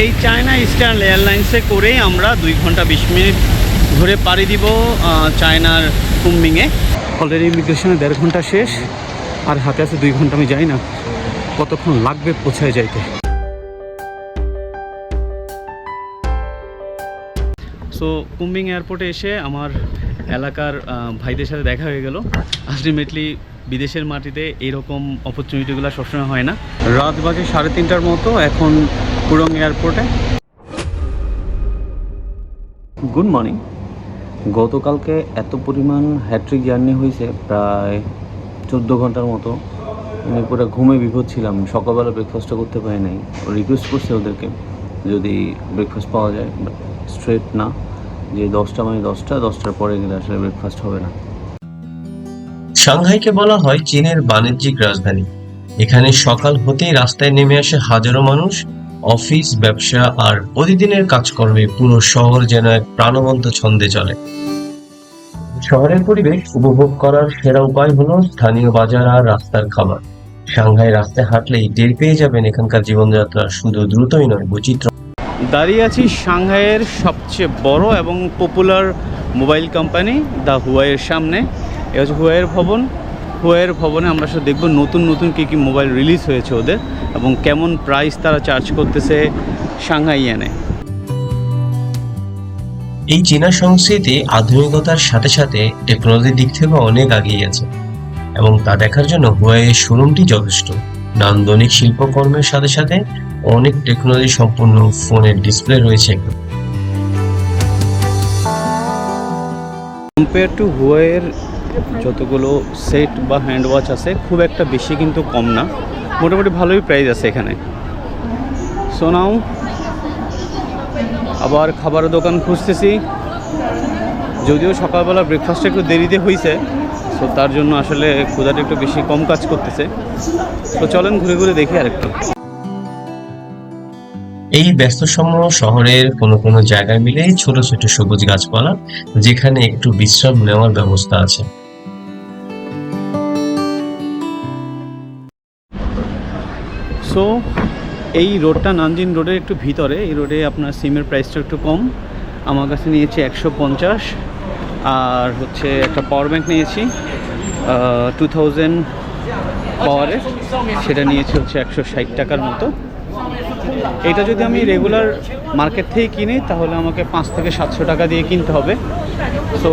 এই China eastern এয়ারলাইন্সে করেই আমরা দুই ঘণ্টা বিশ মিনিট ধরে পাড়ি দিব চায়নার কুম্বিংয়ে। অলরেডি ইমিগ্রেশনে দেড় ঘণ্টা শেষ আর হাতে আছে দুই ঘণ্টা আমি যাই না কতক্ষণ লাগবে পৌঁছায় যাইতে। সো কুম্বিং এয়ারপোর্টে এসে আমার এলাকার ভাইদের সাথে দেখা হয়ে গেল। আলটিমেটলি বিদেশের মাটিতে এরকম অপরচুনিটিগুলো সবসময় হয় না। রাত বাজে সাড়ে তিনটার মতো এখন পুরং এয়ারপোর্টে। গুড মর্নিং গতকালকে এত পরিমাণ হ্যাট্রিক জার্নি হয়েছে প্রায় চোদ্দ ঘণ্টার মতো। আমি পুরো ঘুমে বিপদ ছিলাম সকালবেলা ব্রেকফাস্টটা করতে পারি নাই। রিকোয়েস্ট করছে ওদেরকে যদি ব্রেকফাস্ট পাওয়া যায় স্ট্রেট না। যে দশটা মানে দশটা দশটার পরে গেলে আসলে ব্রেকফাস্ট হবে না। সাংহাইকে বলা হয় চীনের বাণিজ্যিক রাজধানী। এখানে সকাল হতেই রাস্তায় নেমে আসে হাজারো মানুষ অফিস, ব্যবসা আর প্রতিদিনের কাজকর্মে পুরো শহর যেন এক প্রাণবন্ত ছন্দে চলে। শহরের পরিবেশ উপভোগ করার সেরা উপায় হলো স্থানীয় বাজার আর রাস্তার খাবার সাংহাই রাস্তায় হাঁটলেই টের পেয়ে যাবেন এখানকার জীবনযাত্রা শুধু দ্রুতই নয়, বৈচিত্র্য। দাঁড়িয়ে আছি সাংহাইয়ের সবচেয়ে বড় এবং পপুলার মোবাইল কোম্পানি দ্য হুয়াইয়ের সামনে। এ হচ্ছে হুয়াইয়ের ভবন। হুয়াইয়ের ভবনে আমরা সব দেখব নতুন নতুন কী কী মোবাইল রিলিজ হয়েছে ওদের এবং কেমন প্রাইস তারা চার্জ করতেছে সাংহাই এনে এই চীনা সংস্কৃতি আধুনিকতার সাথে সাথে টেকনোলজির দিক থেকে অনেক এগিয়ে আছে এবং তা দেখার জন্য হুয়াইয়ের শোরুমটি যথেষ্ট নান্দনিক শিল্পকর্মের সাথে সাথে অনেক টেকনোলজি সম্পূর্ণ ফোনের ডিসপ্লে রয়েছে। কম্পেয়ার টু হুয়াইয়ের যতগুলো সেট বা হ্যান্ড ওয়াচ আছে, খুব একটা বেশি কিন্তু কম না। মোটামুটি ভালোই প্রাইস আছে এখানে। সোনাও আবার খাবারের দোকান খুঁজতেছি। যদিও সকালবেলা ব্রেকফাস্টটা একটু দেরিতে হয়েছে সো তার জন্য আসলে ক্ষুধাটা একটু বেশি কম কাজ করতেছে। তো চলেন ঘুরে ঘুরে দেখি আরেকটু। এই ব্যস্তসম শহরের কোনো কোনো জায়গায় মিলে ছোট ছোট সবুজ গাছপালা, যেখানে একটু বিশ্রাম নেওয়ার ব্যবস্থা আছে। সো এই রোডটা নানজিন রোডের একটু ভিতরে। এই রোডে আপনার সিমের প্রাইসটা একটু কম। আমার কাছে নিয়েছি একশো পঞ্চাশ। আর হচ্ছে একটা পাওয়ার ব্যাঙ্ক নিয়েছি টু থাউজেন্ড পাওয়ারের সেটা নিয়েছি হচ্ছে একশো ষাট টাকার মতো। এটা যদি আমি রেগুলার মার্কেট থেকে কিনি, তাহলে আমাকে পাঁচ থেকে সাতশো টাকা দিয়ে কিনতে হবে। সো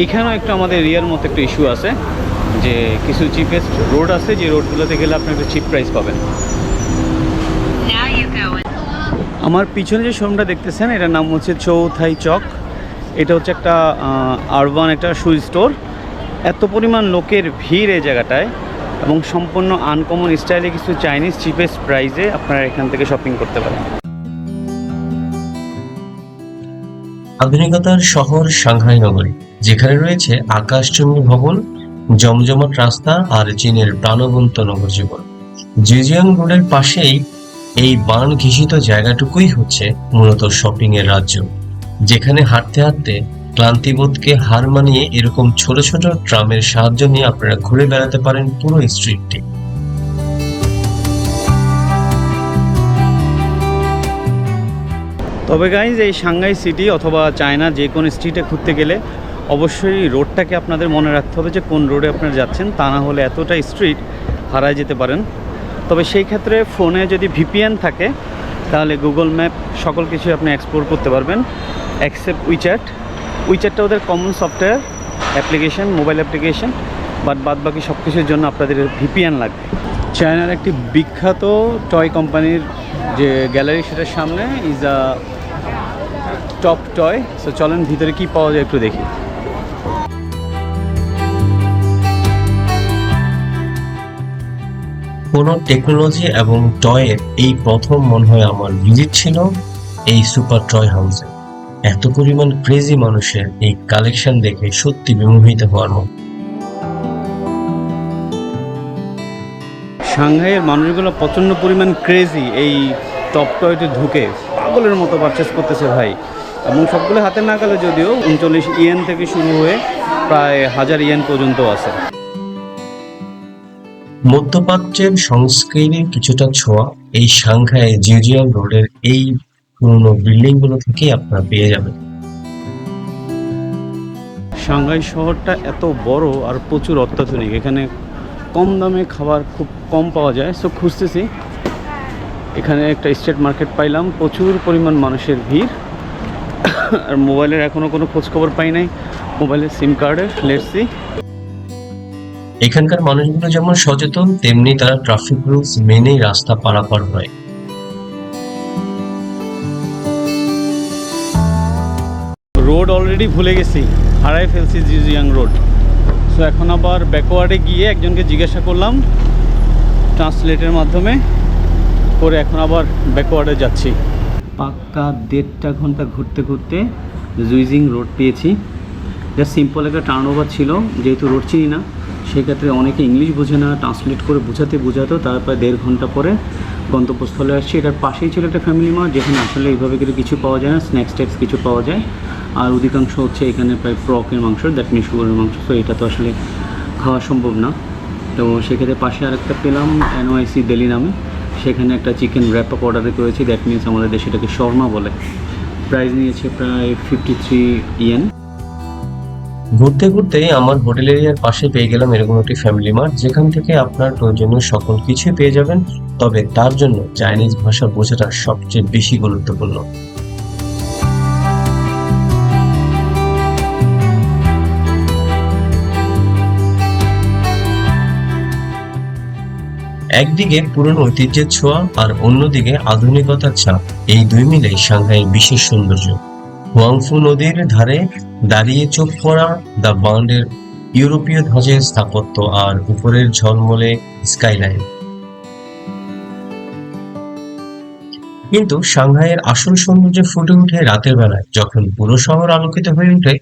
এইখানেও একটু আমাদের এরিয়ার মতো একটু ইস্যু আছে যে কিছু চিপেস্ট রোড আছে, যে রোডগুলোতে গেলে আপনি একটু চিপ প্রাইস পাবেন। আমার পিছনে যে শোরুমটা দেখতেছেন, এটার নাম হচ্ছে চৌথাই চক। এটা হচ্ছে একটা আরবান একটা শু স্টোর এত পরিমাণ লোকের ভিড় এই জায়গাটায় এবং সম্পূর্ণ আনকমন স্টাইলে কিছু চাইনিজ চিপেস্ট প্রাইসে আপনারা এখান থেকে শপিং করতে পারেন। আধুনিকতার শহর সাংহাই নগরী, যেখানে রয়েছে আকাশচুম্বী ভবন, জমজমাট রাস্তা আর চীনের প্রাণবন্ত নগর জীবন জিজিয়াং রোডের পাশেই এই বান ঘিষিত জায়গাটুকুই হচ্ছে মূলত শপিং এর রাজ্য। যেখানে হাঁটতে হাঁটতে ক্লান্তিবোধকে হার মানিয়ে এরকম ছোট ছোট ট্রামের সাহায্য নিয়ে আপনারা ঘুরে বেড়াতে পারেন পুরো স্ট্রিটটি। তবে গাইজ এই সাংহাই সিটি অথবা চায়না যে কোনো স্ট্রিটে ঘুরতে গেলে অবশ্যই রোডটাকে আপনাদের মনে রাখতে হবে যে কোন রোডে আপনারা যাচ্ছেন তা না হলে এতটা স্ট্রিট হারায় যেতে পারেন। তবে সেই ক্ষেত্রে ফোনে যদি ভিপিএন থাকে, তাহলে গুগল ম্যাপ সকল কিছু আপনি এক্সপ্লোর করতে পারবেন। অ্যাকসেপ্ট উইচ্যাট উইচ্যাটটা ওদের common software application mobile application but বাদ বাকি সব কিছুর জন্য আপনাদের ভিপিএন লাগবে। চায়নার একটি বিখ্যাত টয় কোম্পানির যে গ্যালারি সেটার সামনে is a top toy so চলেন ভিতরে কি পাওয়া যায় একটু দেখি। কোনো টেকনোলজি এবং টয়ের এই প্রথম মনে হয় আমার ভিজিট ছিল এই সুপার টয় হাউসে এত পরিমাণ ক্রেজি মানুষের এই কালেকশন দেখে সত্যি বিমোহিত হওয়ার মতো। সাংহাইয়ের মানুষগুলো প্রচণ্ড পরিমাণ ক্রেজি এই টপ টয়তে ঢুকে। পাগলের মতো পারচেস করতেছে ভাই। এবং সবগুলো হাতে না গেলে যদিও উনচল্লিশ ইয়েন থেকে শুরু হয়ে প্রায় হাজার ইয়েন পর্যন্ত আছে। মধ্যপ্রাচ্যের সংস্কৃতির কিছুটা ছোঁয়া এই সাংহাই জিউজিয়াং রোডের এই পুরনো বিল্ডিংগুলো থেকেই আপনারা পেয়ে যাবেন। সাংহাই শহরটা এত বড় আর প্রচুর অত্যাধুনিক। এখানে কম দামে খাবার খুব কম পাওয়া যায়। সো খুঁজতেছি। এখানে একটা স্ট্রিট মার্কেট পাইলাম। প্রচুর পরিমাণ মানুষের ভিড়। আর মোবাইলের এখনও কোনো খোঁজখবর পাই নাই। মোবাইলের সিম কার্ডের লেটসি এখানকার মানুষগুলো যেমন সচেতন, তেমনি তারা ট্রাফিক রুলস মেনেই রাস্তা পারাপার হয়। রোড অলরেডি ভুলে গেছি। হারাই ফেলছি জিজিয়াং রোড সো এখন আবার ব্যাকওয়ার্ডে গিয়ে একজনকে জিজ্ঞাসা করলাম ট্রান্সলেটের মাধ্যমে। করে এখন আবার ব্যাকওয়ার্ডে যাচ্ছি। পাক্কা দেড়টা ঘণ্টা ঘুরতে ঘুরতে জুইজিং রোড পেয়েছি। যা সিম্পল একটা টার্ন ওভার ছিল, যেহেতু রোড চিনি না। সেক্ষেত্রে অনেকে ইংলিশ বোঝে না ট্রান্সলেট করে বোঝাতে বোঝাতো তারপর দেড় ঘণ্টা পরে গন্তব্যস্থলে আসছি। এটার পাশেই ছিল একটা ফ্যামিলি মার্ট যেখানে আসলে এইভাবে করে কিছু পাওয়া যায় না স্ন্যাক্স ট্যাক্স কিছু পাওয়া যায়। আর অধিকাংশ হচ্ছে এখানে প্রায় প্রকের মাংস দ্যাট মিন শুকরের মাংস। তো এটা তো আসলে খাওয়া সম্ভব না। তো সেক্ষেত্রে পাশে আরেকটা পেলাম এনওআইসি দিল্লি নামে। সেখানে একটা চিকেন র্যাপ আপ অর্ডার করেছি দ্যাট মিনস আমাদের দেশে এটাকে শর্মা বলে। প্রাইস নিয়েছে প্রায় ফিফটি থ্রি ইয়েন ঘুরতে ঘুরতে আমার হোটেল এরিয়ার পাশে পেয়ে গেলাম এরকম একটি ফ্যামিলি মার্ট যেখান থেকে আপনার প্রয়োজনীয় সকল কিছুই পেয়ে যাবেন। তবে তার জন্য চাইনিজ ভাষা বোঝাটা সবচেয়ে বেশি গুরুত্বপূর্ণ। একদিকে পুরনো ঐতিহ্যের ছোঁয়া আর অন্যদিকে আধুনিকতার ছাপ, এই দুই মিলে সাংহাইয়ের বিশেষ সৌন্দর্য। হুয়াংফু নদীর ধারে দাঁড়িয়ে চোখ পড়া দ্য বান্ডের ইউরোপীয় ধ্বজের স্থাপত্য আর উপরের ঝলমলে স্কাইলাইন। কিন্তু সাংহাইয়ের আসল সৌন্দর্য ফুটে ওঠে রাতের বেলায়। যখন পুরো শহর আলোকিত হয়ে ওঠে,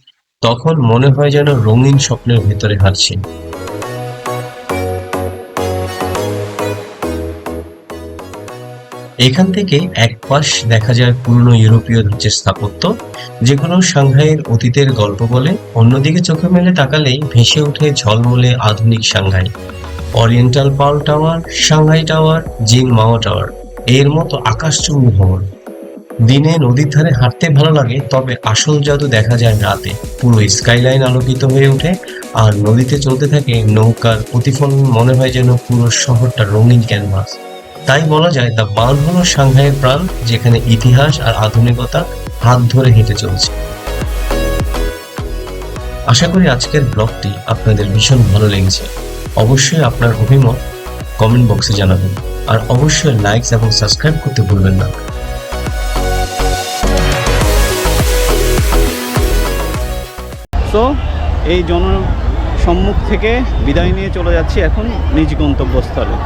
তখন মনে হয় যেন রঙিন স্বপ্নের ভেতরে হারছে এখান থেকে এক পাশ দেখা যায় পুরনো ইউরোপীয় ধাঁচের স্থাপত্য, যেগুলো সাংহাইয়ের অতীতের গল্প বলে। অন্যদিকে চোখে মেলে তাকালেই ভেসে ওঠে ঝলমলে আধুনিক Shanghai. Oriental pearl tower Shanghai tower Jin Mao tower এর মতো আকাশচুম্বী ভবন। দিনে নদীর ধারে হাঁটতে ভালো লাগে, তবে আসল জাদু দেখা যায় রাতে। পুরো স্কাইলাইন আলোকিত হয়ে ওঠে, আর নদীতে চলতে থাকে নৌকার প্রতিফলন। মনে হয় যেন পুরো শহরটা রঙিন ক্যানভাস তাই বলা যায় দ্য বান হলো সাংহাইয়ের প্রাণ, যেখানে ইতিহাস আর আধুনিকতা হাত ধরে হেঁটে চলছে। আশা করি আজকের ব্লগটি আপনাদের ভীষণ ভালো লেগেছে। অবশ্যই আপনার অভিমত কমেন্ট বক্সে জানাবেন। আর অবশ্যই লাইক এবং সাবস্ক্রাইব করতে ভুলবেন না। সো এই জনসম্মুখ থেকে বিদায় নিয়ে চলে যাচ্ছি এখন নিজ গন্তব্যস্থলে।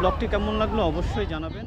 ব্লগটি কেমন লাগল অবশ্যই জানাবেন।